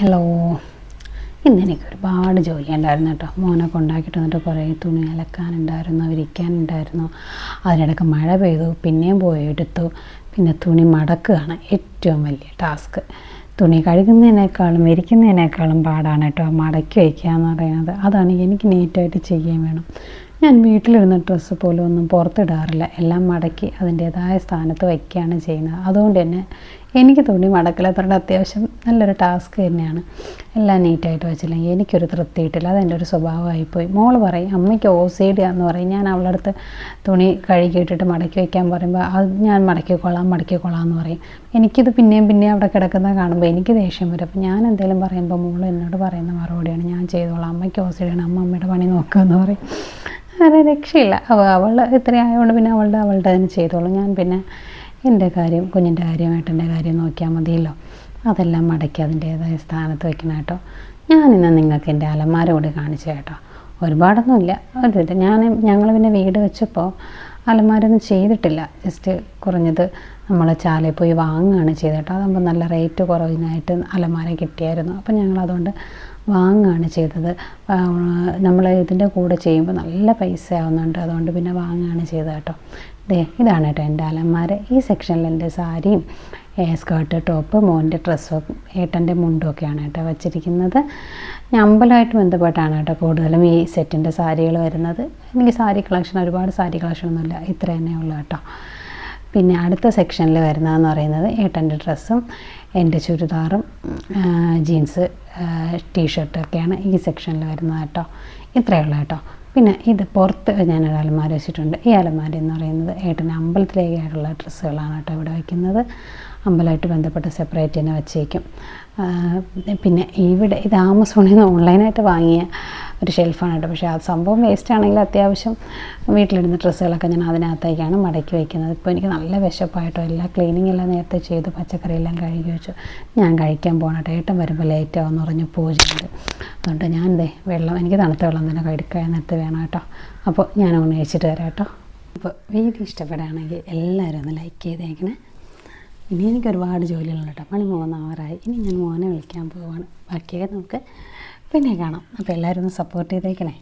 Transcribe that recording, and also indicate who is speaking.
Speaker 1: Hello ഇന്ന് എനിക്ക് ഒരുപാട് ജോലി ഉണ്ടായിരുന്നു കേട്ടോ. മോനെ കൊണ്ടാക്കിയിട്ട് വന്നിട്ട് കുറേ തുണി അലക്കാനുണ്ടായിരുന്നു വിരിക്കാനുണ്ടായിരുന്നു. അതിനിടയ്ക്ക് മഴ പെയ്തു പിന്നെയും പോയി എടുത്തു. പിന്നെ തുണി മടക്കുകയാണ് ഏറ്റവും വലിയ ടാസ്ക്. തുണി കഴുകുന്നതിനേക്കാളും വിരിക്കുന്നതിനേക്കാളും പാടാണ് കേട്ടോ. മടക്കി വയ്ക്കുക എന്ന് പറയുന്നത്. അതാണ് എനിക്ക് നീറ്റായിട്ട് ചെയ്യാൻ വേണം. ഞാൻ വീട്ടിലിരുന്ന ഡ്രസ്സ് പോലും ഒന്നും പുറത്തിടാറില്ല. എല്ലാം മടക്കി അതിന്റേതായ സ്ഥാനത്ത് വയ്ക്കുകയാണ് ചെയ്യുന്നത്. അതുകൊണ്ട് തന്നെ എനിക്ക് തുണി മടക്കലത്തോടെ അത്യാവശ്യം നല്ലൊരു ടാസ്ക് തന്നെയാണ്. എല്ലാം നീറ്റായിട്ട് വെച്ചില്ലെങ്കിൽ എനിക്കൊരു തൃപ്തി കിട്ടില്ല അതെന്റെ ഒരു സ്വഭാവമായിപ്പോയി. മോൾ പറയും അമ്മയ്ക്ക് ഓസൈഡ് എന്ന് പറയും. ഞാൻ അവളുടെ അടുത്ത് തുണി കഴുകിയിട്ടിട്ട് മടക്കി വയ്ക്കാൻ പറയുമ്പോൾ അത് ഞാൻ മടക്കിക്കൊള്ളാം മടക്കിക്കൊള്ളാം എന്ന് പറയും. എനിക്കിത് പിന്നെയും പിന്നെയും അവിടെ കിടക്കുന്നത് കാണുമ്പോൾ എനിക്ക് ദേഷ്യം വരും. അപ്പോൾ ഞാൻ എന്തെങ്കിലും പറയുമ്പോൾ മോൾ എന്നോട് പറയുന്ന മറുപടിയാണ് ഞാൻ ചെയ്തോളാം. അമ്മയ്ക്ക് ഓ സൈഡാണ് അമ്മ അമ്മയുടെ പണി നോക്കുക എന്ന് പറയും. വേറെ രക്ഷയില്ല. അവ അവൾ ഇത്രയായതുകൊണ്ട് പിന്നെ അവളുടെ അവളുടെ തന്നെ ചെയ്തോളൂ. ഞാൻ പിന്നെ എന്റെ കാര്യം കുഞ്ഞിന്റെ കാര്യം ഏട്ടന്റെ കാര്യം നോക്കിയാൽ മതിയല്ലോ. അതെല്ലാം മടക്കി അതിന്റേതായ സ്ഥാനത്ത് വെക്കണം കേട്ടോ. ഞാനിന്ന് നിങ്ങൾക്ക് എന്റെ അലമാര കാണിച്ചു കേട്ടോ. ഒരുപാടൊന്നുമില്ല ഒരു ഞാൻ ഞങ്ങൾ പിന്നെ വീട് വെച്ചപ്പോൾ അലമാരൊന്നും ചെയ്തിട്ടില്ല. ജസ്റ്റ് കുറഞ്ഞത് നമ്മൾ ചാലയിൽ പോയി വാങ്ങുകയാണ് ചെയ്തത് കേട്ടോ. അതാകുമ്പോൾ നല്ല റേറ്റ് കുറവിനായിട്ട് അലമാര കിട്ടിയായിരുന്നു. അപ്പോൾ ഞങ്ങൾ അതുകൊണ്ട് വാങ്ങുകയാണ് ചെയ്തത്. നമ്മൾ ഇതിന്റെ കൂടെ ചെയ്യുമ്പോൾ നല്ല പൈസ ആവുന്നുണ്ട്. അതുകൊണ്ട് പിന്നെ വാങ്ങുകയാണ് ചെയ്തത് കേട്ടോ. ദേ ഇതാണ് കേട്ടോ എന്റെ അലമാര. ഈ സെക്ഷനിൽ എന്റെ സാരിയും സ്കേർട്ട് ടോപ്പ് മോന്റെ ഡ്രസ്സും ഏട്ടന്റെ മുണ്ടും ഒക്കെയാണ് കേട്ടോ വച്ചിരിക്കുന്നത്. ഞാൻ അമ്പലമായിട്ട് ബന്ധപ്പെട്ടാണ് കേട്ടോ കൂടുതലും ഈ സെറ്റിന്റെ സാരികൾ വരുന്നത്. എനിക്ക് സാരി കളക്ഷൻ ഒരുപാട് സാരി കളക്ഷനൊന്നുമില്ല ഇത്ര തന്നെ ഉള്ളൂ കേട്ടോ. പിന്നെ അടുത്ത സെക്ഷനിൽ വരുന്നതെന്ന് പറയുന്നത് ഏട്ടന്റെ ഡ്രസ്സും എന്റെ ചുരിദാറും ജീൻസ് ടീഷർട്ടൊക്കെയാണ് ഈ സെക്ഷനിൽ വരുന്നത് കേട്ടോ. ഇത്രയേ ഉള്ളൂ കേട്ടോ. പിന്നെ ഇത് പുറത്ത് ഞാനൊരു അലമാര വെച്ചിട്ടുണ്ട്. ഈ അലമാര എന്ന് പറയുന്നത് ഏട്ടന് അമ്പലത്തിലേക്കായിട്ടുള്ള ഡ്രസ്സുകളാണ് കേട്ടോ ഇവിടെ വയ്ക്കുന്നത് അമ്പലമായിട്ട് ബന്ധപ്പെട്ട് സെപ്പറേറ്റ് തന്നെ വച്ചേക്കും. പിന്നെ ഇവിടെ ഇത് ആമസോണിൽ നിന്ന് ഓൺലൈനായിട്ട് വാങ്ങിയ ഒരു ഷെൽഫാണ് കേട്ടോ പക്ഷേ ആ സംഭവം വേസ്റ്റ് ആണെങ്കിൽ അത്യാവശ്യം വീട്ടിലിരുന്ന ഡ്രസ്സുകളൊക്കെ ഞാൻ അതിനകത്തേക്കാണ് മടക്കി വയ്ക്കുന്നത് ഇപ്പോൾ എനിക്ക് നല്ല വിശപ്പായിട്ടോ എല്ലാ ക്ലീനിങ് എല്ലാം നേരത്തെ ചെയ്ത് പച്ചക്കറി എല്ലാം കഴുകി വെച്ചു. ഞാൻ കഴിക്കാൻ പോകണം ഏട്ടൻ വരുമ്പോൾ ലേറ്റ് ആവുമെന്ന് പറഞ്ഞ് പൂജയുണ്ട്. അതുകൊണ്ട് ഞാൻ ദേ വെള്ളം എനിക്ക് തണുത്ത വെള്ളം തന്നെ കഴിക്കാൻ നേരത്തെ വേണം കേട്ടോ. അപ്പോൾ ഞാൻ ഒന്ന് കഴിച്ചിട്ട് തരാം കേട്ടോ. അപ്പോൾ വീഡിയോ ഇഷ്ടപ്പെടുകയാണെങ്കിൽ എല്ലാവരും ഒന്ന് ലൈക്ക് ചെയ്തേക്കണേ. ഇനി എനിക്ക് ഒരുപാട് ജോലികളുണ്ട് കേട്ടോ. മണി മൂന്നാവറായി ഇനി ഞാൻ മോനെ വിളിക്കാൻ പോവാണ്. ബാക്കിയൊക്കെ നമുക്ക് പിന്നെ കാണാം. അപ്പോൾ എല്ലാവരും ഒന്ന് സപ്പോർട്ട് ചെയ്തേക്കണേ.